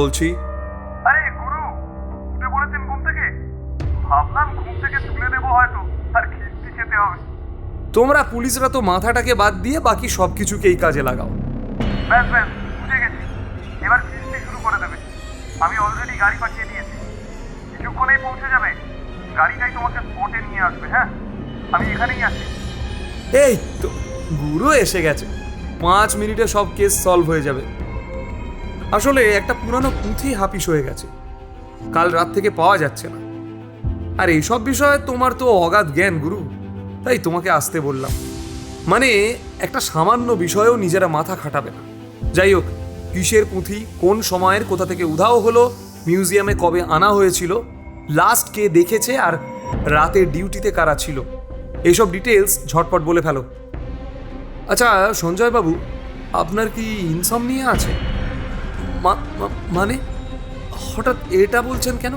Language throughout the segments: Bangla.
বলছি। আরে গুরু উঠে পড়েছেন ঘুম থেকে? ভাবলাম ঘুম থেকে তুলে দেবো হয়তো আর খিস্তি খেতে হবে। তোমরা পুলিশরা তো মাথাটাকে বাদ দিয়ে বাকি সব কিছুকেই কাজে লাগাও। ব্যাস ব্যাস বুঝে গেছি। এবার খিস্তি শুরু করে দেবে। আমি অলরেডি গাড়ি পাঠিয়ে দিয়েছি। কিছুক্ষণেই পৌঁছে যাবে। গাড়িটাই তোমাকে স্পটে নিয়ে আসবে হ্যাঁ? আমি এখানেই আছি। এই তো গুরু এসে গেছে। পাঁচ মিনিটে সব কেস সলভ হয়ে যাবে। আসলে একটা পুরানো পুঁথি হাপিস হয়ে গেছে। কাল রাত থেকে পাওয়া যাচ্ছে না। আর এইসব বিষয়ে তোমার তো অগাধ জ্ঞান, গুরু। তাই তোমাকে আসতে বললাম। মানে একটা সামান্য বিষয়েও নিজেরা মাথা খাটাবে না। যাই হোক, কিসের পুঁথি, কোন সময়ের, কোথা থেকে উধাও হলো, মিউজিয়ামে কবে আনা হয়েছিল লাস্ট কে দেখেছে আর রাতে ডিউটিতে কারা ছিল, এইসব ডিটেলস ঝটপট বলে ফেলো। আচ্ছা সঞ্জয়বাবু, আপনার কি ইনসমনিয়া আছে? মানে? হঠাৎ এটা বলছেন কেন?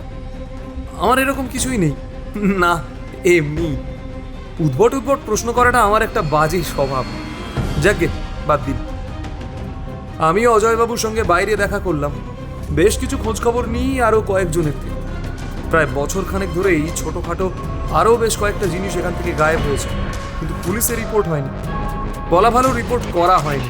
আমার এরকম কিছুই নেই। না, এমনি। উদ্ভট উদ্ভট প্রশ্ন করাটা আমার একটা বাজে স্বভাব। যাকে বাদ দিন। আমি অজয়বাবুর সঙ্গে বাইরে দেখা করলাম। বেশ কিছু খোঁজখবর নিই আরও কয়েকজনের থেকে। প্রায় বছর খানেক ধরেই ছোটোখাটো আরও বেশ কয়েকটা জিনিস এখান থেকে গায়েব হয়েছে। কিন্তু পুলিশের রিপোর্ট হয়নি। বলা ভালো রিপোর্ট করা হয়নি।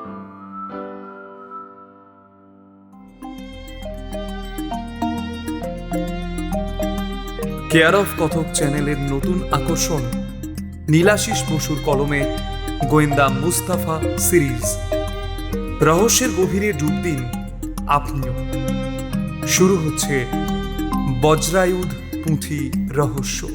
কেয়ার অফ কথক চ্যানেলের নতুন আকর্ষণ, নীলাশিস বসুর কলমে গোয়েন্দা মুস্তাফা সিরিজ। রহস্যের গভীরে ডুব দিন আপনিও। শুরু হচ্ছে বজ্রায়ুধ পুঁথি রহস্য।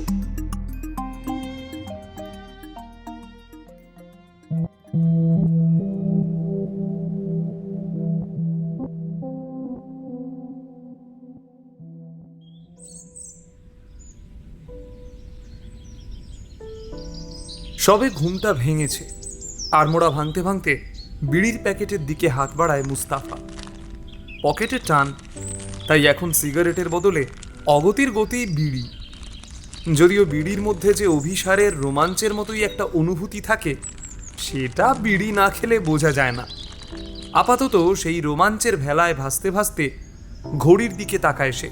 সবে ঘুমটা ভেঙেছে। আড়মোড়া ভাঙতে ভাঙতে বিড়ির প্যাকেটের দিকে হাত বাড়ায় মুস্তাফা। পকেটে টান, তাই এখন সিগারেটের বদলে অগতির গতি বিড়ি। যদিও বিড়ির মধ্যে যে অভিসারের রোমাঞ্চের মতোই একটা অনুভূতি থাকে, সেটা বিড়ি না খেলে বোঝা যায় না। আপাতত সেই রোমাঞ্চের ভেলায় ভাসতে ভাসতে ঘড়ির দিকে তাকায় সে।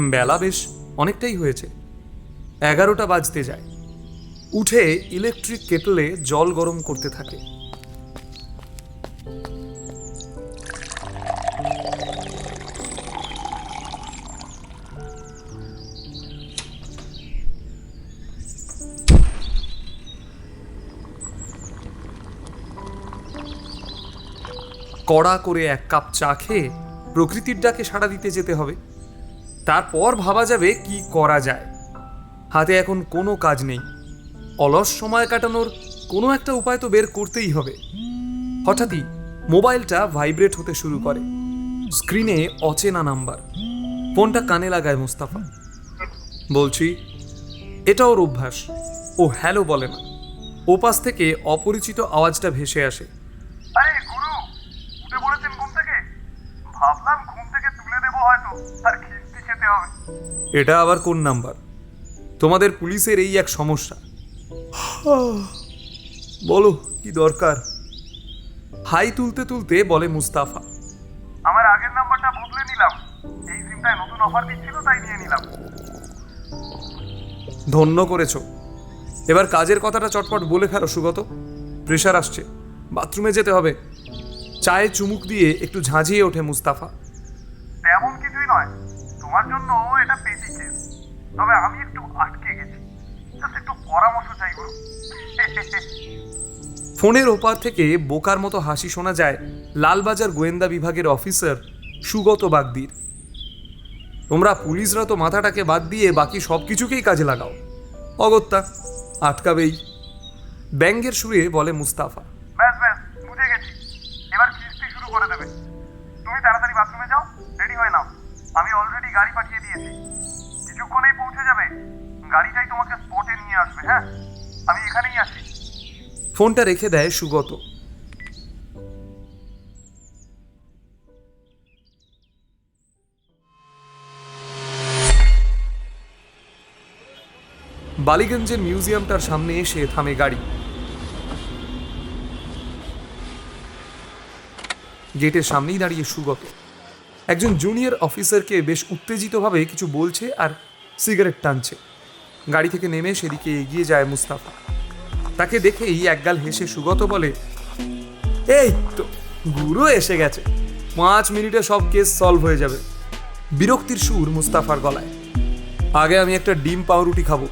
বেলা বেশ অনেকটাই হয়েছে। এগারোটা বাজতে যায়। উঠে ইলেকট্রিক কেটলে জল গরম করতে থাকে। কড়া করে এক কাপ চা খেয়ে প্রকৃতির ডাকে সাড়া দিতে যেতে হবে। তারপর ভাবা যাবে কি করা যায়। হাতে এখন কোনো কাজ নেই। অলস সময় কাটানোর কোনো একটা উপায় তো বের করতেই হবে। হঠাৎই মোবাইলটা ভাইব্রেট হতে শুরু করে। স্ক্রিনে অচেনা নাম্বার। ফোনটা কানে লাগায় মুস্তাফা। বলছি এটা ওর অভ্যাস। ও হ্যালো বলে না। ওপাশ থেকে অপরিচিত আওয়াজটা ভেসে আসে। আরে গুরু উঠে পড়েছেন ঘুম থেকে? ভাবলাম ঘুম থেকে তুলে দেবো হয়তো। আর খিস্তি খেতে হবে। এটা আবার কোন নাম্বার? তোমাদের পুলিশের এই এক সমস্যা। বলো কি দরকার? হাই তুলতে তুলতে বলে মুস্তাফা। আমার আগের নাম্বারটা বদলে নিলাম। এই সিমটায় নতুন অফার দিচ্ছিল তাই নিয়ে নিলাম। ধন্য করেছ। এবার কাজের কথাটা চটপট বলে ফেলো সুগত। প্রেশার আসছে। বাথরুমে যেতে হবে। চায়ে চুমুক দিয়ে একটু ঝাঁঝিয়ে ওঠে মুস্তাফা। তেমন কিছুই নয়। তোমার জন্য এটা পেটি কেস তবে আমি একটু আটকে গেছি। জাস্ট একটু পরামর্শ ফোনের ওপার থেকে বোকার মতো হাসি শোনা যায় লালবাজার গোয়েন্দা বিভাগের অফিসার সুগত বাগদির। তোমরা পুলিশরা তো মাথাটাকে বাদ দিয়ে বাকি সব কিছুকেই কাজে লাগাও। অগত্যা, আটকাবেই। ব্যঙ্গের সুরে বলে মুস্তাফা। ব্যাস ব্যাস, বুঝে গেছি। এবার শুরু করে দেবে। তুমি তাড়াতাড়ি বাথরুমে যাও, রেডি হয়ে নাও। আমি অলরেডি গাড়ি পাঠিয়ে দিয়েছি। কিছুক্ষণেই পৌঁছে যাবে। গাড়িটাই তোমাকে স্পটে নিয়ে আসবে হ্যাঁ? আমি এখানেই আছি। ফোনটা রেখে দেয় সুগত। বালিগঞ্জের মিউজিয়ামটার সামনে এসে থামে গাড়ি। গেটের সামনেই দাঁড়িয়ে সুগত। একজন জুনিয়র অফিসারকে বেশ উত্তেজিতভাবে কিছু বলছে আর সিগারেট টানছে। গাড়ি থেকে নেমে সেদিকে এগিয়ে যায় মুস্তাফা। তাকে দেখেই একগাল হেসে সুগত বলে, এই তো, গুরু এসে গেছে। পাঁচ মিনিটে সব কেস সলভ হয়ে যাবে। বিরক্তির সুর মুস্তাফার গলায়। আগে আমি একটা ডিম পাউরুটি খাব,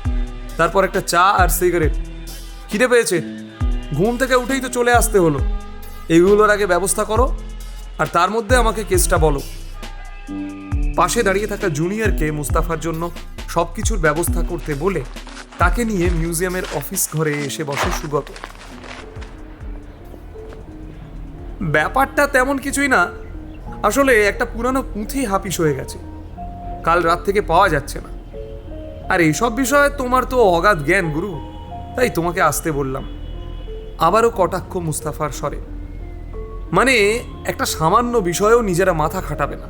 তারপর একটা চা আর সিগারেট। খিদে পেয়েছে? ঘুম থেকে উঠেই তো চলে আসতে হলো। এগুলোর আগে ব্যবস্থা করো, আর তার মধ্যে আমাকে কেসটা বলো। পাশে দাঁড়িয়ে থাকা জুনিয়রকে মুস্তাফার জন্য সব কিছুর ব্যবস্থা করতে বলে তাকে নিয়ে মিউজিয়ামের অফিস ঘরে এসে বসে সুগত। ব্যাপারটা তেমন কিছুই না। আসলে একটা পুরানো পুঁথি হাপিস হয়ে গেছে। কাল রাত থেকে পাওয়া যাচ্ছে না। আর এইসব বিষয়ে তোমার তো অগাধ জ্ঞান, গুরু। তাই তোমাকে আসতে বললাম। আবারও কটাক্ষ মুস্তাফার স্বরে। মানে একটা সামান্য বিষয়েও নিজেরা মাথা খাটাবে না।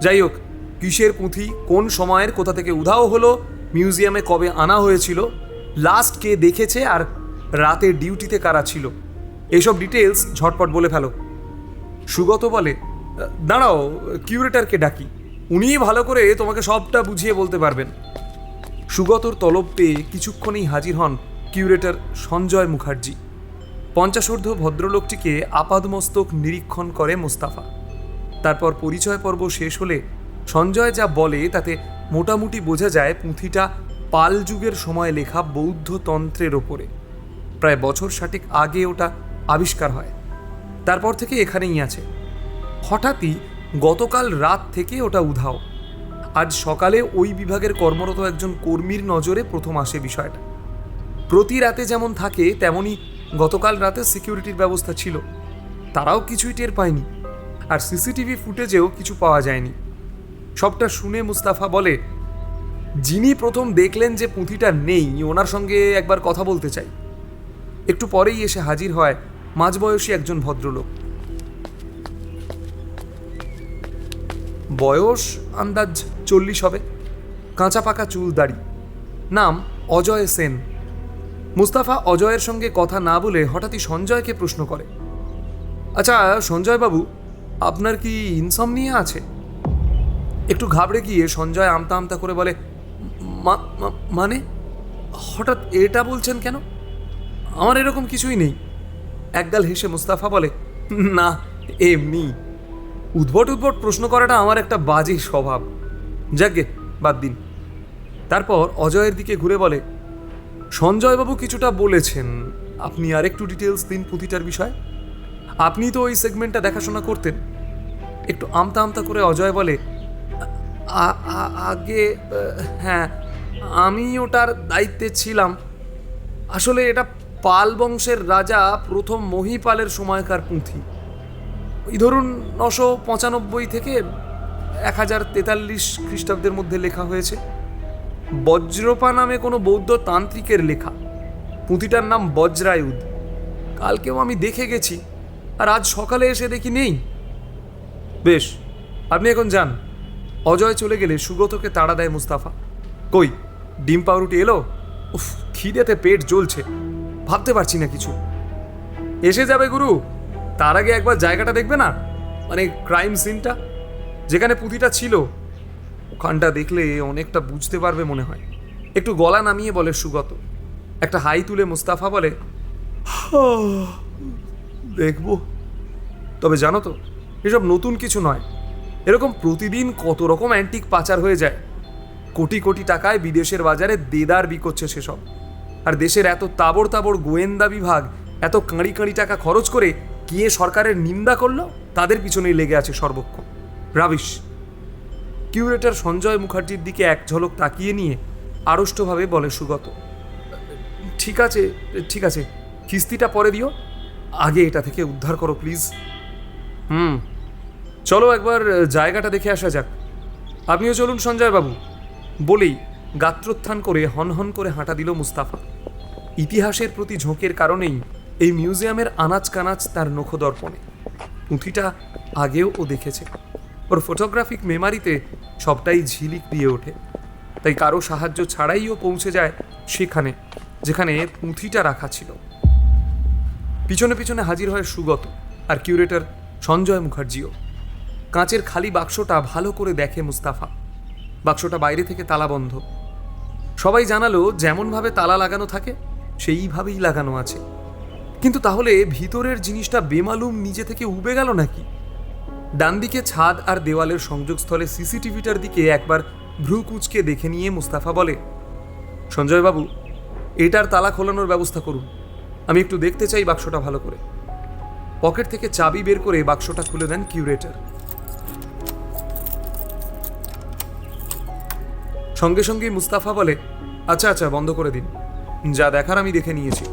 যাই হোক কিসের পুঁথি, কোন সময়ের, কোথা থেকে উধাও হলো, মিউজিয়ামে কবে আনা হয়েছিল লাস্ট কে দেখেছে আর রাতে ডিউটিতে কারা ছিল? এসব ডিটেলস ঝটপট বলে ফেলো। সুগত বলে, দাঁড়াও কিউরেটারকে ডাকি। উনিই ভালো করে তোমাকে সবটা বুঝিয়ে বলতে পারবেন। সুগতর তলব পেয়ে কিছুক্ষণেই হাজির হন কিউরেটর সঞ্জয় মুখার্জি। পঞ্চাশোর্ধ ভদ্রলোকটিকে আপাদমস্তক নিরীক্ষণ করে মোস্তাফা। তারপর পরিচয় পর্ব শেষ হলে সঞ্জয় যা বলে তাতে মোটামুটি বোঝা যায় পুঁথিটা পাল যুগের সময় লেখা বৌদ্ধ তন্ত্রের ওপরে। প্রায় বছর ষাটেক আগে ওটা আবিষ্কার হয়। তারপর থেকে এখানেই আছে। হঠাৎই গতকাল রাত থেকে ওটা উধাও। আজ সকালে ওই বিভাগের কর্মরত একজন কর্মীর নজরে প্রথম আসে বিষয়টা। প্রতি রাতে যেমন থাকে তেমনই গতকাল রাতে সিকিউরিটির ব্যবস্থা ছিল। তারাও কিছুই টের পায়নি। আর সিসিটিভি ফুটেজেও কিছু পাওয়া যায়নি। সবটা শুনে মুস্তাফা বলে, যিনি প্রথম দেখলেন যে পুঁথিটা নেই ওনার সঙ্গে একবার কথা বলতে চাই। একটু পরেই এসে হাজির হয় মাঝবয়সী একজন ভদ্রলোক। বয়স আন্দাজ চল্লিশ হবে, কাঁচা পাকা চুল দাড়ি, নাম অজয় সেন। মুস্তাফা অজয়ের সঙ্গে কথা না বলে হঠাৎই সঞ্জয়কে প্রশ্ন করে আচ্ছা সঞ্জয় বাবু আপনার কি ইনসমনিয়া আছে? একটু ঘাবড়ে গিয়ে সঞ্জয় আমতা আমতা করে বলে, "মা- মা- মানে? হঠাৎ এটা বলছেন কেন? আমার এরকম কিছুই নেই। একগাল হেসে মুস্তাফা বলে, না, এমনি। উদ্ভট উদ্ভট প্রশ্ন করাটা আমার একটা বাজে স্বভাব। যাকে বাদ দিন। তারপর অজয়ের দিকে ঘুরে বলে, সঞ্জয়বাবু কিছুটা বলেছেন। আপনি আর একটু ডিটেলস দিন পুঁথিটার বিষয়। আপনি তো ওই সেগমেন্টটা দেখাশোনা করতেন। একটু আমতা আমতা করে অজয় বলে "আ- আ- আগে হ্যাঁ আমি ওটার দায়িত্বে ছিলাম। আসলে এটা পাল বংশের রাজা প্রথম মহিপালের সময়কার পুঁথি। ওই ধরুন নশো পঁচানব্বই থেকে এক হাজার তেতাল্লিশ খ্রিস্টাব্দের মধ্যে লেখা হয়েছে। বজ্রপা নামে কোনো বৌদ্ধ তান্ত্রিকের লেখা। পুঁথিটার নাম বজ্রায়ুধ। কালকেও আমি দেখে গেছি, আর আজ সকালে এসে দেখি নেই। বেশ, আপনি এখন যান। অজয় চলে গেলে সুগতকে তাড়া দেয় মুস্তাফা। কই, ডিম পাউরুটি এলো? উফ, খিদেতে পেট জ্বলছে। ভাবতে পারছি না কিছু। এসে যাবে গুরু। তার আগে একবার জায়গাটা দেখবে না? মানে ক্রাইম সিনটা যেখানে পুঁথিটা ছিল। ওখানটা দেখলে অনেকটা বুঝতে পারবে মনে হয়। একটু গলা নামিয়ে বলে সুগত। একটা হাই তুলে মুস্তাফা বলে দেখব। তবে জানো তো, এসব নতুন কিছু নয়। এরকম প্রতিদিন কত রকম অ্যান্টিক পাচার হয়ে যায়। কোটি কোটি টাকায় বিদেশের বাজারে দেদার বিকোচ্ছে সেসব। আর দেশের এত তাবড় তাবড় গোয়েন্দা বিভাগ, এত কাঁড়ি কাঁড়ি টাকা খরচ করে গিয়ে সরকারের নিন্দা করল? তাদের পিছনেই লেগে আছে সর্বক্ষণ রাবিশ। কিউরেটার সঞ্জয় মুখার্জির দিকে এক ঝলক তাকিয়ে নিয়ে আড়ষ্টভাবে বলে, সুগত, ঠিক আছে ঠিক আছে, কিস্তিটা পরে দিও। আগে এটা থেকে উদ্ধার করো, প্লিজ। হুম চলো একবার জায়গাটা দেখে আসা যাক। আপনিও চলুন সঞ্জয় বাবু। বলেই গাত্রোত্থান করে হনহন করে হাঁটা দিল মুস্তাফা। ইতিহাসের প্রতি ঝোঁকের কারণেই এই মিউজিয়ামের আনাচ কানাচ তার নখদর্পণে। পুঁথিটা আগেও ও দেখেছে। ওর ফটোগ্রাফিক মেমারিতে সবটাই ঝিলিক দিয়ে ওঠে। তাই কারও সাহায্য ছাড়াই ও পৌঁছে যায় সেখানে, যেখানে পুঁথিটা রাখা ছিল। পিছনে পিছনে হাজির হয় সুগত আর কিউরেটর সঞ্জয় মুখার্জিও। কাঁচের খালি বাক্সটা ভালো করে দেখে মুস্তাফা। বাক্সটা বাইরে থেকে তালা বন্ধ। সবাই জানালো, যেমনভাবে তালা লাগানো থাকে, সেইভাবেই লাগানো আছে। কিন্তু তাহলে ভিতরের জিনিসটা বেমালুম নিজে থেকে উবে গেল নাকি? ডান দিকে ছাদ আর দেওয়ালের সংযোগস্থলে সিসিটিভিটার দিকে একবার ভ্রু কুচকে দেখে নিয়ে মুস্তাফা বলে সঞ্জয় বাবু এটার তালা খোলানোর ব্যবস্থা করুন। আমি একটু দেখতে চাই বাক্সটা ভালো করে। পকেট থেকে চাবি বের করে বাক্সটা খুলে দেন কিউরেটর। সঙ্গে সঙ্গে মুস্তাফা বলে আচ্ছা আচ্ছা বন্ধ করে দিন। যা দেখার আমি দেখে নিয়েছি।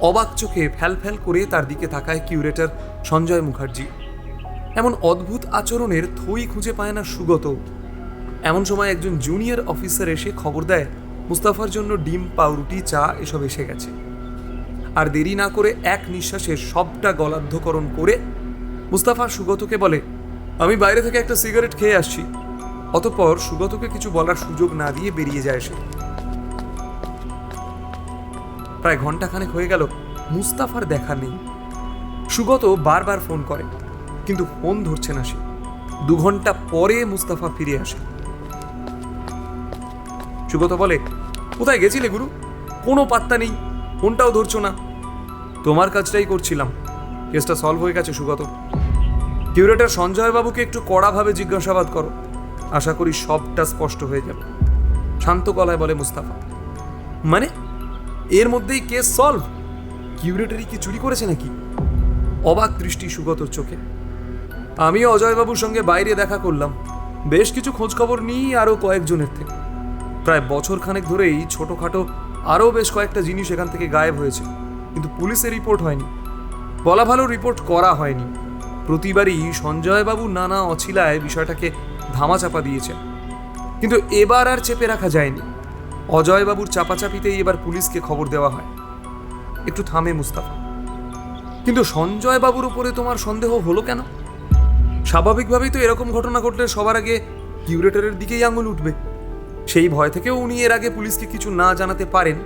অবাক চোখে ফ্যাল ফ্যাল করে তার দিকে তাকায় কিউরেটর সঞ্জয় মুখার্জি। এমন অদ্ভুত আচরণের থই খুঁজে পায় না সুগত। এমন সময় একজন জুনিয়র অফিসার এসে খবর দেয়, মুস্তাফার জন্য ডিম, পাউরুটি, চা, এসব এসে গেছে। আর দেরি না করে এক নিঃশ্বাসে সবটা গলাধ্যকরণ করে মুস্তাফা সুগতকে বলে, আমি বাইরে থেকে একটা সিগারেট খেয়ে আসছি। অতঃপর সুগতকে কিছু বলার সুযোগ না দিয়ে বেরিয়ে যায় সে। প্রায় ঘন্টাখানেক হয়ে গেল, মুস্তাফার দেখা নেই। সুগত বারবার ফোন করে, কিন্তু ফোন ধরছে না সে। দু ঘণ্টা পরে মুস্তাফা ফিরে আসে। সুগত বলে, কোথায় গেছিলে গুরু? কোনো পাত্তা নেই, ফোনটাও ধরছো না। তোমার কাজটাই করছিলাম। কেসটা সলভ হয়ে গেছে সুগত কিউরেটর সঞ্জয় বাবুকে একটু কড়াভাবে জিজ্ঞাসাবাদ করো। আশা করি সবটা স্পষ্ট হয়ে যাবে। শান্ত গলায় বলে মুস্তাফা মানে? এর মধ্যেই কেস সলভ কিউরেটারি কি চুরি করেছে নাকি? অবাক দৃষ্টি সুগতর চোখে। আমিও অজয়বাবুর সঙ্গে বাইরে দেখা করলাম। বেশ কিছু খোঁজখবর নিই আরও কয়েকজনের থেকে। প্রায় বছর খানেক ধরেই ছোটোখাটো আরও বেশ কয়েকটা জিনিস এখান থেকে গায়েব হয়েছে, কিন্তু পুলিশের রিপোর্ট হয়নি। বলা ভালো রিপোর্ট করা হয়নি। প্রতিবারই সঞ্জয়বাবু নানা অছিলায় বিষয়টাকে ধামাচাপা দিয়েছেন। কিন্তু এবার আর চেপে রাখা যায়নি। অজয়বাবুর চাপাচাপিতেই এবার পুলিশকে খবর দেওয়া হয়। একটু থামে মুস্তাফা। কিন্তু সঞ্জয় বাবুর উপরে তোমার সন্দেহ হলো কেন? স্বাভাবিকভাবেই তো এরকম ঘটনা ঘটলে সবার আগে কিউরেটরের দিকেই আঙুল উঠবে। সেই ভয় থেকেও উনি এর আগে পুলিশকে কিছু না জানাতে পারেন।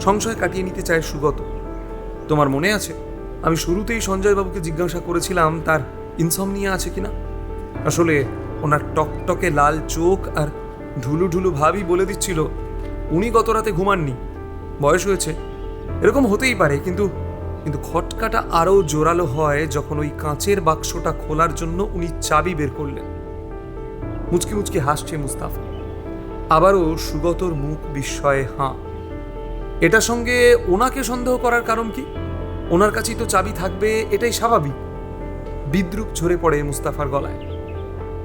সংশয় কাটিয়ে নিতে চায় সুগত। তোমার মনে আছে? আমি শুরুতেই সঞ্জয় বাবুকে জিজ্ঞাসা করেছিলাম, তার ইনসমনিয়া আছে কিনা? আসলে ওনার টকটকে লাল চোখ আর ঢুলু ঢুলু ভাবই বলে দিচ্ছিল, উনি গত রাতে ঘুমাননি। বয়স হয়েছে। এরকম হতেই পারে, কিন্তু কিন্তু খটকাটা আরও জোরালো হয় যখন ওই কাঁচের বাক্সটা খোলার জন্য উনি চাবি বের করলেন। মুচকি মুচকি হাসছে মুস্তাফা। আবারও সুগতর মুখ বিস্ময়ে হাঁ। এটার সঙ্গে ওনাকে সন্দেহ করার কারণ কি? ওনার কাছেই তো চাবি থাকবে, এটাই স্বাভাবিক। বিদ্রুপ ঝরে পড়ে মুস্তাফার গলায়।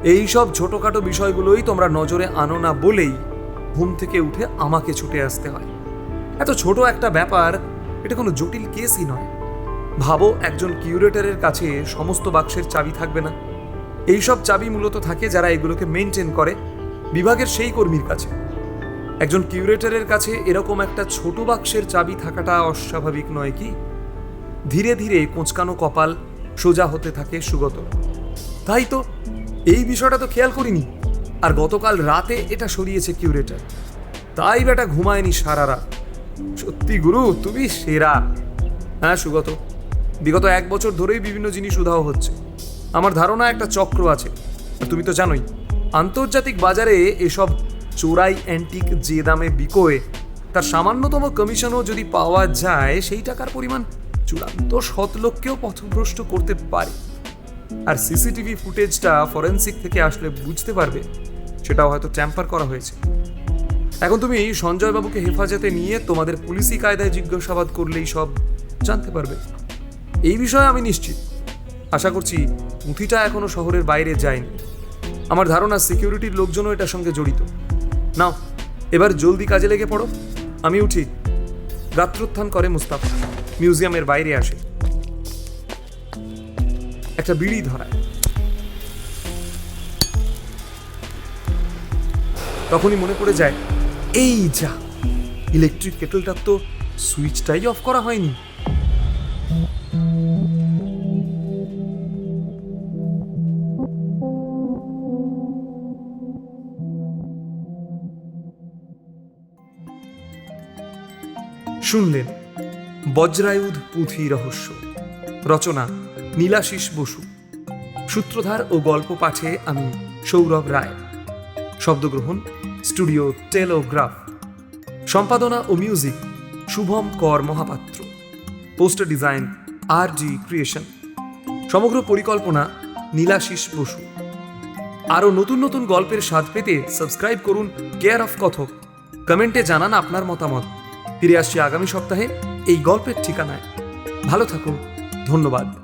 এই সব ছোটখাটো বিষয়গুলোই তোমরা নজরে আনো না বলেই ঘুম থেকে উঠে আমাকে ছুটে আসতে হয়। এত ছোট একটা ব্যাপার, এটা কোনো জটিল কেসই নয়। ভাবো, একজন কিউরেটরের কাছে সমস্ত বাক্সের চাবি থাকবে না। এই সব চাবি মূলত থাকে যারা এগুলোকে মেনটেন করে বিভাগের সেই কর্মীর কাছে। একজন কিউরেটরের কাছে এরকম একটা ছোট বাক্সের চাবি থাকাটা অস্বাভাবিক নয় কি? ধীরে ধীরে কোঁচকানো কপাল সোজা হতে থাকে সুগত। তাই তো এই বিষয়টা তো খেয়াল করিনি। আর গতকাল রাতে এটা সরিয়েছে কিউরেটার। তাই বেটা ঘুমায়নি সারা রাত। সত্যি গুরু, তুমি সেরা। হ্যাঁ সুগত, বিগত এক বছর ধরেই বিভিন্ন জিনিস উধাও হচ্ছে। আমার ধারণা একটা চক্র আছে। আর তুমি তো জানোই, আন্তর্জাতিক বাজারে এসব চোরাই অ্যান্টিক যে দামে বিকোয়, তার সামান্যতম কমিশনও যদি পাওয়া যায়, সেই টাকার পরিমাণ চূড়ান্ত শতলোককেও পথভ্রষ্ট করতে পারে। আর সিসিটিভি ফুটেজটা ফরেন্সিক থেকে আসলে বুঝতে পারবে, সেটাও হয়তো ট্যাম্পার করা হয়েছে। এখন তুমি সঞ্জয় বাবুকে হেফাজতে নিয়ে তোমাদের পুলিশি কায়দায় জিজ্ঞাসাবাদ করলেই সব জানতে পারবে। এই বিষয়ে আমি নিশ্চিত। আশা করছি পুঁথিটা এখনও শহরের বাইরে যায়নি। আমার ধারণা সিকিউরিটির লোকজনও এটার সঙ্গে জড়িত। নাও, এবার জলদি কাজে লেগে পড়ো। আমি উঠি। রাত্রোত্থান করে মুস্তাফা। মিউজিয়ামের বাইরে আসে। একটা বিড়ি ধরায়। তখনই মনে পড়ে যায়, এই যা ইলেকট্রিক কেটলটার তো সুইচটাই অফ করা হয়নি। শুনলেন, বজ্রায়ুধ পুঁথি রহস্য, রচনা নীলাশিস বসু। সূত্রধার ও গল্প পাঠে আমি সৌরভ রায়। শব্দগ্রহণ, স্টুডিও টেলোগ্রাফ। সম্পাদনা ও music, Shubham Kar Mahapatra. Poster design R G creation. সমগ্র পরিকল্পনা নীলাশিস বসু। আরও নতুন নতুন গল্পের স্বাদ পেতে সাবস্ক্রাইব করুন কেয়ার অফ কথক। কমেন্টে জানান আপনার মতামত। ফিরে আসছি আগামী সপ্তাহে এই গল্পের ঠিকানায়। ভালো থাকুন, ধন্যবাদ।